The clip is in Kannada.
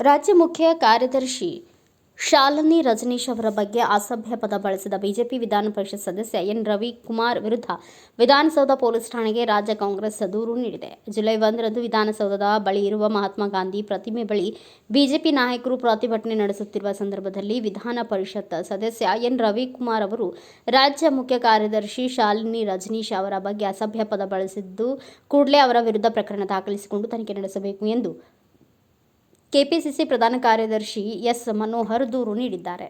ರಾಜ್ಯ ಮುಖ್ಯ ಕಾರ್ಯದರ್ಶಿ ಶಾಲಿನಿ ರಜನೀಶ್ ಅವರ ಬಗ್ಗೆ ಅಸಭ್ಯ ಪದ ಬಳಸಿದ ಬಿಜೆಪಿ ವಿಧಾನ ಪರಿಷತ್ ಸದಸ್ಯ ಎನ್ ರವಿಕುಮಾರ್ ವಿರುದ್ಧ ವಿಧಾನಸೌಧ ಪೊಲೀಸ್ ಠಾಣೆಗೆ ರಾಜ್ಯ ಕಾಂಗ್ರೆಸ್ ದೂರು ನೀಡಿದೆ. ಜುಲೈ ಒಂದರಂದು ವಿಧಾನಸೌಧದ ಬಳಿ ಇರುವ ಮಹಾತ್ಮ ಗಾಂಧಿ ಪ್ರತಿಮೆ ಬಳಿ ಬಿಜೆಪಿ ನಾಯಕರು ಪ್ರತಿಭಟನೆ ನಡೆಸುತ್ತಿರುವ ಸಂದರ್ಭದಲ್ಲಿ ವಿಧಾನ ಪರಿಷತ್ ಸದಸ್ಯ ಎನ್ ರವಿಕುಮಾರ್ ಅವರು ರಾಜ್ಯ ಮುಖ್ಯ ಕಾರ್ಯದರ್ಶಿ ಶಾಲಿನಿ ರಜನೀಶ್ ಅವರ ಬಗ್ಗೆ ಅಸಭ್ಯ ಪದ ಬಳಸಿದ್ದು ಕೂಡಲೇ ಅವರ ವಿರುದ್ಧ ಪ್ರಕರಣ ದಾಖಲಿಸಿಕೊಂಡು ತನಿಖೆ ನಡೆಸಬೇಕು ಎಂದು ಕೆಪಿಸಿಸಿ ಪ್ರಧಾನ ಕಾರ್ಯದರ್ಶಿ ಎಸ್ ಮನೋಹರ್ ದೂರು ನೀಡಿದ್ದಾರೆ.